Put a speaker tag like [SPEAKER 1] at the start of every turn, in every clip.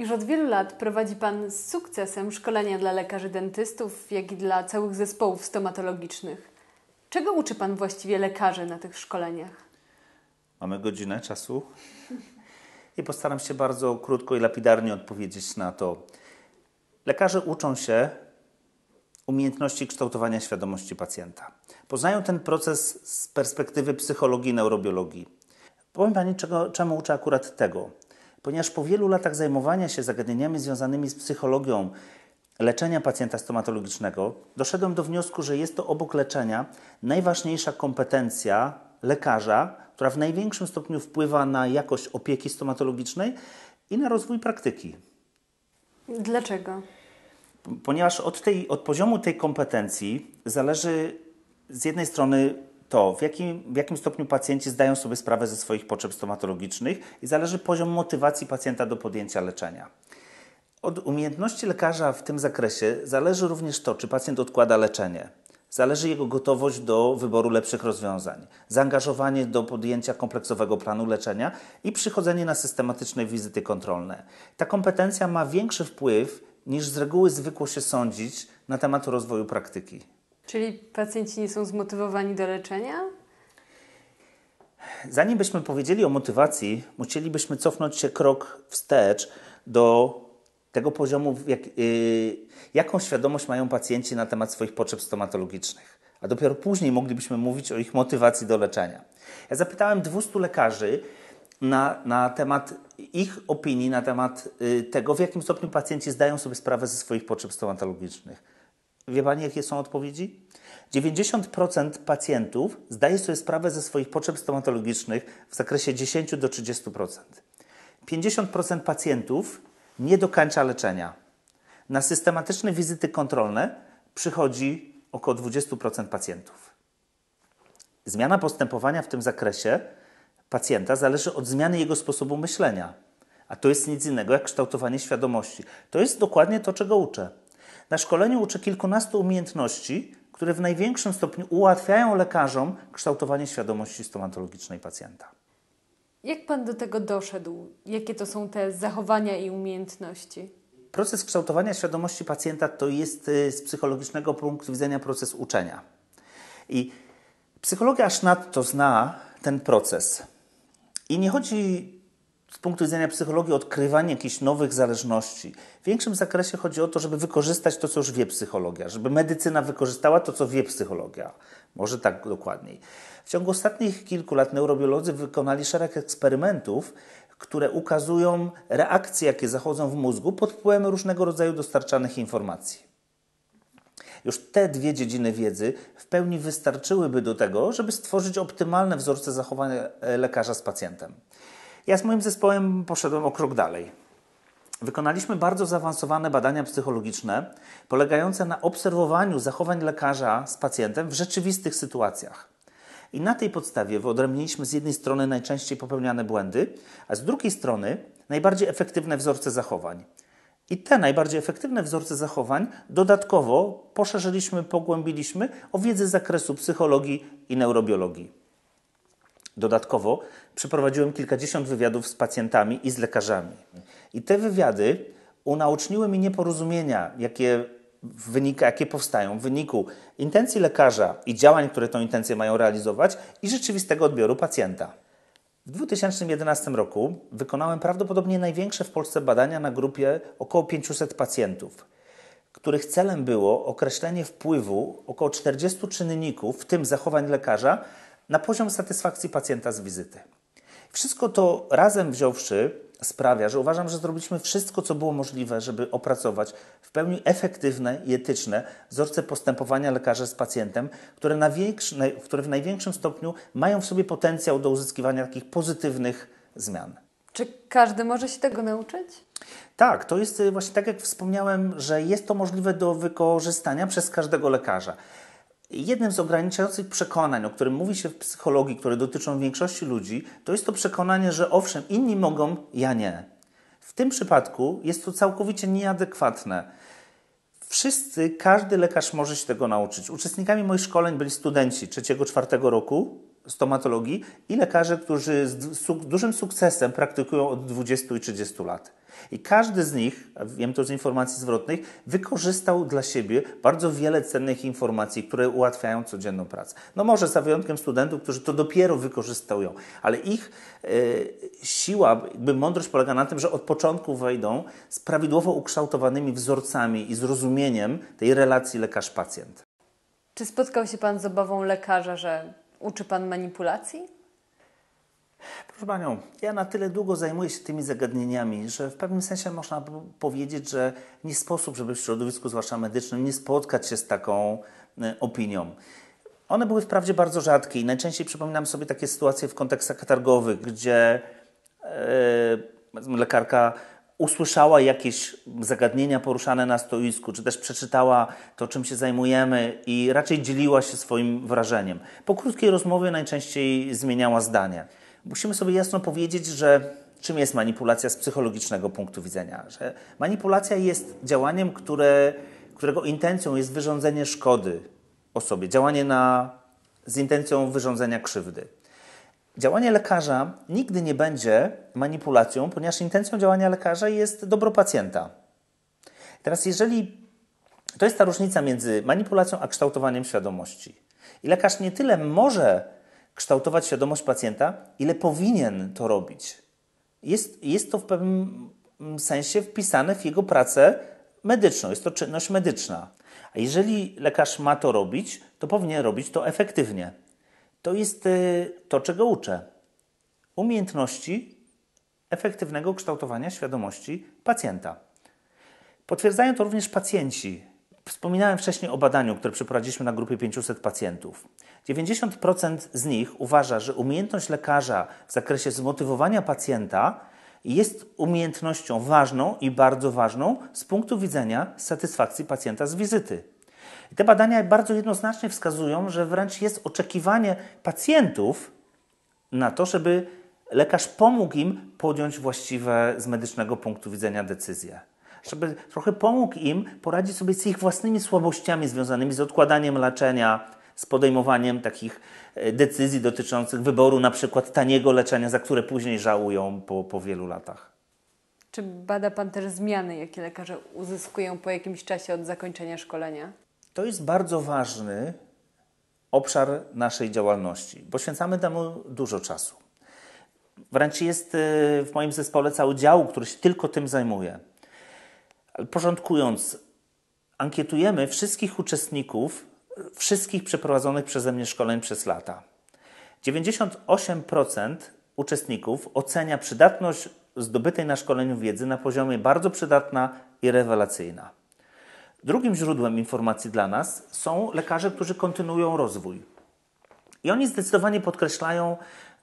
[SPEAKER 1] Już od wielu lat prowadzi Pan z sukcesem szkolenia dla lekarzy dentystów, jak i dla całych zespołów stomatologicznych. Czego uczy Pan właściwie lekarzy na tych szkoleniach?
[SPEAKER 2] Mamy godzinę czasu i postaram się bardzo krótko i lapidarnie odpowiedzieć na to. Lekarze uczą się umiejętności kształtowania świadomości pacjenta. Poznają ten proces z perspektywy psychologii, neurobiologii. Powiem Pani, czego, czemu uczę akurat tego. Ponieważ po wielu latach zajmowania się zagadnieniami związanymi z psychologią leczenia pacjenta stomatologicznego, doszedłem do wniosku, że jest to obok leczenia najważniejsza kompetencja lekarza, która w największym stopniu wpływa na jakość opieki stomatologicznej i na rozwój praktyki.
[SPEAKER 1] Dlaczego?
[SPEAKER 2] Ponieważ od, tej, od poziomu tej kompetencji zależy z jednej strony to, w jakim, w jakim stopniu pacjenci zdają sobie sprawę ze swoich potrzeb stomatologicznych i zależy poziom motywacji pacjenta do podjęcia leczenia. Od umiejętności lekarza w tym zakresie zależy również to, czy pacjent odkłada leczenie. Zależy jego gotowość do wyboru lepszych rozwiązań, zaangażowanie do podjęcia kompleksowego planu leczenia i przychodzenie na systematyczne wizyty kontrolne. Ta kompetencja ma większy wpływ niż z reguły zwykło się sądzić na temat rozwoju praktyki.
[SPEAKER 1] Czyli pacjenci nie są zmotywowani do leczenia?
[SPEAKER 2] Zanim byśmy powiedzieli o motywacji, musielibyśmy cofnąć się krok wstecz do tego poziomu, jak, yy, jaką świadomość mają pacjenci na temat swoich potrzeb stomatologicznych. A dopiero później moglibyśmy mówić o ich motywacji do leczenia. Ja zapytałem 200 lekarzy na, na temat ich opinii, na temat yy, tego, w jakim stopniu pacjenci zdają sobie sprawę ze swoich potrzeb stomatologicznych. Wie Pani, jakie są odpowiedzi? 90% pacjentów zdaje sobie sprawę ze swoich potrzeb stomatologicznych w zakresie 10 do 30%. 50% pacjentów nie dokańcza leczenia. Na systematyczne wizyty kontrolne przychodzi około 20% pacjentów. Zmiana postępowania w tym zakresie pacjenta zależy od zmiany jego sposobu myślenia. A to jest nic innego jak kształtowanie świadomości. To jest dokładnie to, czego uczę. Na szkoleniu uczę kilkunastu umiejętności, które w największym stopniu ułatwiają lekarzom kształtowanie świadomości stomatologicznej pacjenta.
[SPEAKER 1] Jak Pan do tego doszedł? Jakie to są te zachowania i umiejętności?
[SPEAKER 2] Proces kształtowania świadomości pacjenta to jest y, z psychologicznego punktu widzenia proces uczenia. I psychologia aż nadto zna ten proces. I nie chodzi z punktu widzenia psychologii odkrywanie jakichś nowych zależności. W większym zakresie chodzi o to, żeby wykorzystać to, co już wie psychologia, żeby medycyna wykorzystała to, co wie psychologia. Może tak dokładniej. W ciągu ostatnich kilku lat neurobiolodzy wykonali szereg eksperymentów, które ukazują reakcje, jakie zachodzą w mózgu pod wpływem różnego rodzaju dostarczanych informacji. Już te dwie dziedziny wiedzy w pełni wystarczyłyby do tego, żeby stworzyć optymalne wzorce zachowania lekarza z pacjentem. Ja z moim zespołem poszedłem o krok dalej. Wykonaliśmy bardzo zaawansowane badania psychologiczne, polegające na obserwowaniu zachowań lekarza z pacjentem w rzeczywistych sytuacjach. I na tej podstawie wyodrębniliśmy z jednej strony najczęściej popełniane błędy, a z drugiej strony najbardziej efektywne wzorce zachowań. I te najbardziej efektywne wzorce zachowań dodatkowo poszerzyliśmy, pogłębiliśmy o wiedzę z zakresu psychologii i neurobiologii. Dodatkowo przeprowadziłem kilkadziesiąt wywiadów z pacjentami i z lekarzami. I te wywiady unaoczniły mi nieporozumienia, jakie, wynika, jakie powstają w wyniku intencji lekarza i działań, które tę intencję mają realizować, i rzeczywistego odbioru pacjenta. W 2011 roku wykonałem prawdopodobnie największe w Polsce badania na grupie około 500 pacjentów, których celem było określenie wpływu około 40 czynników, w tym zachowań lekarza, na poziom satysfakcji pacjenta z wizyty. Wszystko to razem wziąwszy sprawia, że uważam, że zrobiliśmy wszystko, co było możliwe, żeby opracować w pełni efektywne i etyczne wzorce postępowania lekarza z pacjentem, które, na większy, które w największym stopniu mają w sobie potencjał do uzyskiwania takich pozytywnych zmian.
[SPEAKER 1] Czy każdy może się tego nauczyć?
[SPEAKER 2] Tak, to jest y, właśnie tak, jak wspomniałem, że jest to możliwe do wykorzystania przez każdego lekarza. Jednym z ograniczających przekonań, o którym mówi się w psychologii, które dotyczą większości ludzi, to jest to przekonanie, że owszem, inni mogą, ja nie. W tym przypadku jest to całkowicie nieadekwatne. Wszyscy, każdy lekarz może się tego nauczyć. Uczestnikami moich szkoleń byli studenci trzeciego, czwartego roku stomatologii i lekarze, którzy z dużym sukcesem praktykują od 20 i 30 lat. I każdy z nich, wiem to z informacji zwrotnych, wykorzystał dla siebie bardzo wiele cennych informacji, które ułatwiają codzienną pracę. No może za wyjątkiem studentów, którzy to dopiero wykorzystują, ale ich e, siła, jakby mądrość polega na tym, że od początku wejdą z prawidłowo ukształtowanymi wzorcami i zrozumieniem tej relacji lekarz-pacjent.
[SPEAKER 1] Czy spotkał się Pan z obawą lekarza, że uczy Pan manipulacji?
[SPEAKER 2] Proszę Panią, ja na tyle długo zajmuję się tymi zagadnieniami, że w pewnym sensie można powiedzieć, że nie sposób, żeby w środowisku, zwłaszcza medycznym, nie spotkać się z taką e, opinią. One były wprawdzie bardzo rzadkie i najczęściej przypominam sobie takie sytuacje w kontekstach katargowych, gdzie e, lekarka usłyszała jakieś zagadnienia poruszane na stoisku, czy też przeczytała to, czym się zajmujemy i raczej dzieliła się swoim wrażeniem. Po krótkiej rozmowie najczęściej zmieniała zdanie. Musimy sobie jasno powiedzieć, że czym jest manipulacja z psychologicznego punktu widzenia? Że manipulacja jest działaniem, które, którego intencją jest wyrządzenie szkody osobie, działanie na, z intencją wyrządzenia krzywdy. Działanie lekarza nigdy nie będzie manipulacją, ponieważ intencją działania lekarza jest dobro pacjenta. Teraz, jeżeli to jest ta różnica między manipulacją a kształtowaniem świadomości. I lekarz nie tyle może kształtować świadomość pacjenta, ile powinien to robić. Jest, jest to w pewnym sensie wpisane w jego pracę medyczną, jest to czynność medyczna. A jeżeli lekarz ma to robić, to powinien robić to efektywnie. To jest y, to, czego uczę. Umiejętności efektywnego kształtowania świadomości pacjenta. Potwierdzają to również pacjenci. Wspominałem wcześniej o badaniu, które przeprowadziliśmy na grupie 500 pacjentów. 90% z nich uważa, że umiejętność lekarza w zakresie zmotywowania pacjenta jest umiejętnością ważną i bardzo ważną z punktu widzenia satysfakcji pacjenta z wizyty. I te badania bardzo jednoznacznie wskazują, że wręcz jest oczekiwanie pacjentów na to, żeby lekarz pomógł im podjąć właściwe z medycznego punktu widzenia decyzje. Żeby trochę pomógł im poradzić sobie z ich własnymi słabościami związanymi z odkładaniem leczenia, z podejmowaniem takich e, decyzji dotyczących wyboru na przykład taniego leczenia, za które później żałują po, po wielu latach.
[SPEAKER 1] Czy bada Pan też zmiany, jakie lekarze uzyskują po jakimś czasie od zakończenia szkolenia?
[SPEAKER 2] To jest bardzo ważny obszar naszej działalności. Poświęcamy temu dużo czasu. Wręcz jest e, w moim zespole cały dział, który się tylko tym zajmuje. Porządkując, ankietujemy wszystkich uczestników wszystkich przeprowadzonych przeze mnie szkoleń przez lata. 98% uczestników ocenia przydatność zdobytej na szkoleniu wiedzy na poziomie bardzo przydatna i rewelacyjna. Drugim źródłem informacji dla nas są lekarze, którzy kontynuują rozwój. I oni zdecydowanie podkreślają,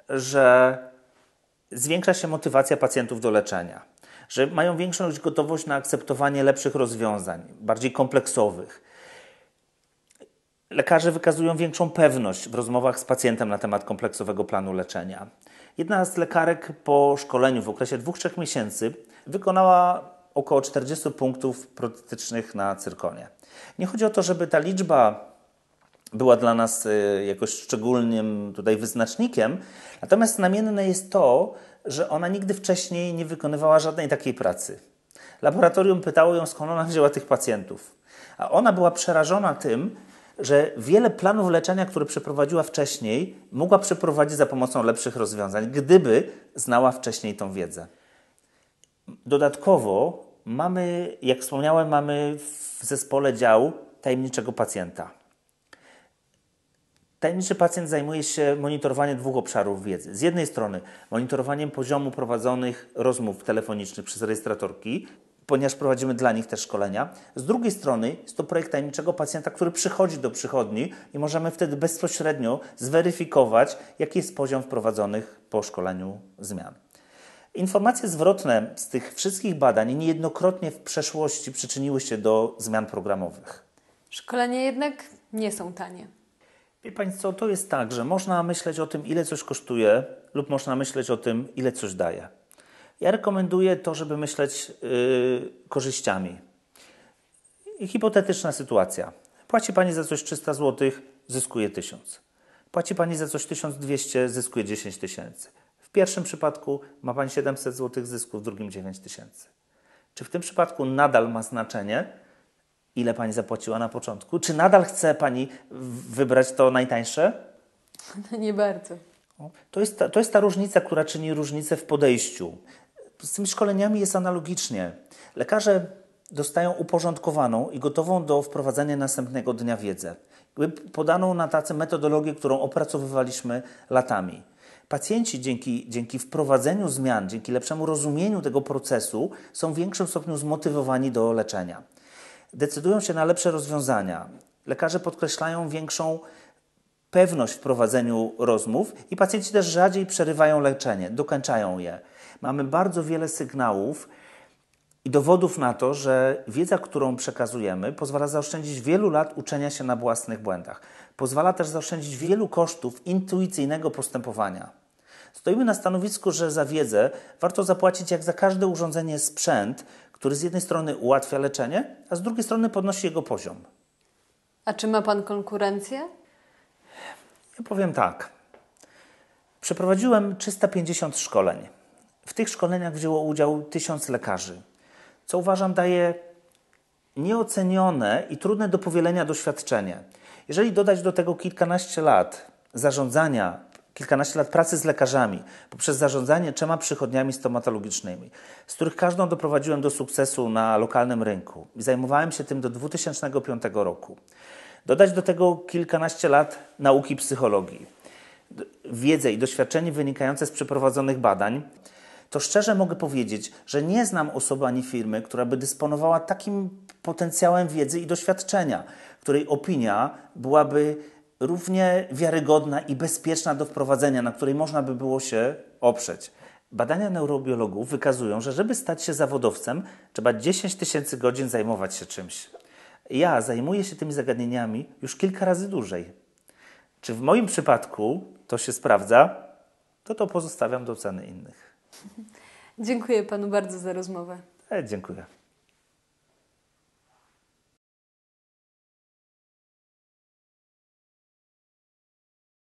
[SPEAKER 2] że zwiększa się motywacja pacjentów do leczenia, że mają większą gotowość na akceptowanie lepszych rozwiązań, bardziej kompleksowych, Lekarze wykazują większą pewność w rozmowach z pacjentem na temat kompleksowego planu leczenia. Jedna z lekarek po szkoleniu w okresie 2-3 miesięcy wykonała około 40 punktów protetycznych na cyrkonie. Nie chodzi o to, żeby ta liczba była dla nas y, jakoś szczególnym tutaj wyznacznikiem, natomiast znamienne jest to, że ona nigdy wcześniej nie wykonywała żadnej takiej pracy. Laboratorium pytało ją, skąd ona wzięła tych pacjentów. A ona była przerażona tym, że wiele planów leczenia, które przeprowadziła wcześniej, mogła przeprowadzić za pomocą lepszych rozwiązań, gdyby znała wcześniej tą wiedzę. Dodatkowo mamy, jak wspomniałem, mamy w zespole dział tajemniczego pacjenta. Tajemniczy pacjent zajmuje się monitorowaniem dwóch obszarów wiedzy. Z jednej strony monitorowaniem poziomu prowadzonych rozmów telefonicznych przez rejestratorki, ponieważ prowadzimy dla nich też szkolenia. Z drugiej strony jest to projekt tajemniczego pacjenta, który przychodzi do przychodni i możemy wtedy bezpośrednio zweryfikować, jaki jest poziom wprowadzonych po szkoleniu zmian. Informacje zwrotne z tych wszystkich badań niejednokrotnie w przeszłości przyczyniły się do zmian programowych.
[SPEAKER 1] Szkolenia jednak nie są tanie.
[SPEAKER 2] Wie Państwo, to jest tak, że można myśleć o tym, ile coś kosztuje, lub można myśleć o tym, ile coś daje. Ja rekomenduję to, żeby myśleć yy, korzyściami. Hipotetyczna sytuacja. Płaci Pani za coś 300 zł, zyskuje 1000. Płaci Pani za coś 1200, zyskuje 10 tysięcy. W pierwszym przypadku ma Pani 700 zł zysku, w drugim 9 tysięcy. Czy w tym przypadku nadal ma znaczenie, ile Pani zapłaciła na początku? Czy nadal chce Pani wybrać to najtańsze?
[SPEAKER 1] No nie bardzo.
[SPEAKER 2] To jest, ta, to jest ta różnica, która czyni różnicę w podejściu. Z tymi szkoleniami jest analogicznie. Lekarze dostają uporządkowaną i gotową do wprowadzenia następnego dnia wiedzę. Podaną na tacy metodologię, którą opracowywaliśmy latami. Pacjenci dzięki, dzięki wprowadzeniu zmian, dzięki lepszemu rozumieniu tego procesu są w większym stopniu zmotywowani do leczenia. Decydują się na lepsze rozwiązania. Lekarze podkreślają większą pewność w prowadzeniu rozmów i pacjenci też rzadziej przerywają leczenie, dokończają je. Mamy bardzo wiele sygnałów i dowodów na to, że wiedza, którą przekazujemy, pozwala zaoszczędzić wielu lat uczenia się na własnych błędach. Pozwala też zaoszczędzić wielu kosztów intuicyjnego postępowania. Stoimy na stanowisku, że za wiedzę warto zapłacić jak za każde urządzenie sprzęt, który z jednej strony ułatwia leczenie, a z drugiej strony podnosi jego poziom.
[SPEAKER 1] A czy ma pan konkurencję?
[SPEAKER 2] Ja powiem tak. Przeprowadziłem 350 szkoleń. W tych szkoleniach wzięło udział 1000 lekarzy, co uważam daje nieocenione i trudne do powielenia doświadczenie. Jeżeli dodać do tego kilkanaście lat zarządzania, kilkanaście lat pracy z lekarzami poprzez zarządzanie trzema przychodniami stomatologicznymi, z których każdą doprowadziłem do sukcesu na lokalnym rynku i zajmowałem się tym do 2005 roku. Dodać do tego kilkanaście lat nauki psychologii, wiedzę i doświadczenie wynikające z przeprowadzonych badań, to szczerze mogę powiedzieć, że nie znam osoby ani firmy, która by dysponowała takim potencjałem wiedzy i doświadczenia, której opinia byłaby równie wiarygodna i bezpieczna do wprowadzenia, na której można by było się oprzeć. Badania neurobiologów wykazują, że żeby stać się zawodowcem, trzeba 10 tysięcy godzin zajmować się czymś. Ja zajmuję się tymi zagadnieniami już kilka razy dłużej. Czy w moim przypadku to się sprawdza, to to pozostawiam do oceny innych.
[SPEAKER 1] Dziękuję panu bardzo za rozmowę.
[SPEAKER 2] E, dziękuję.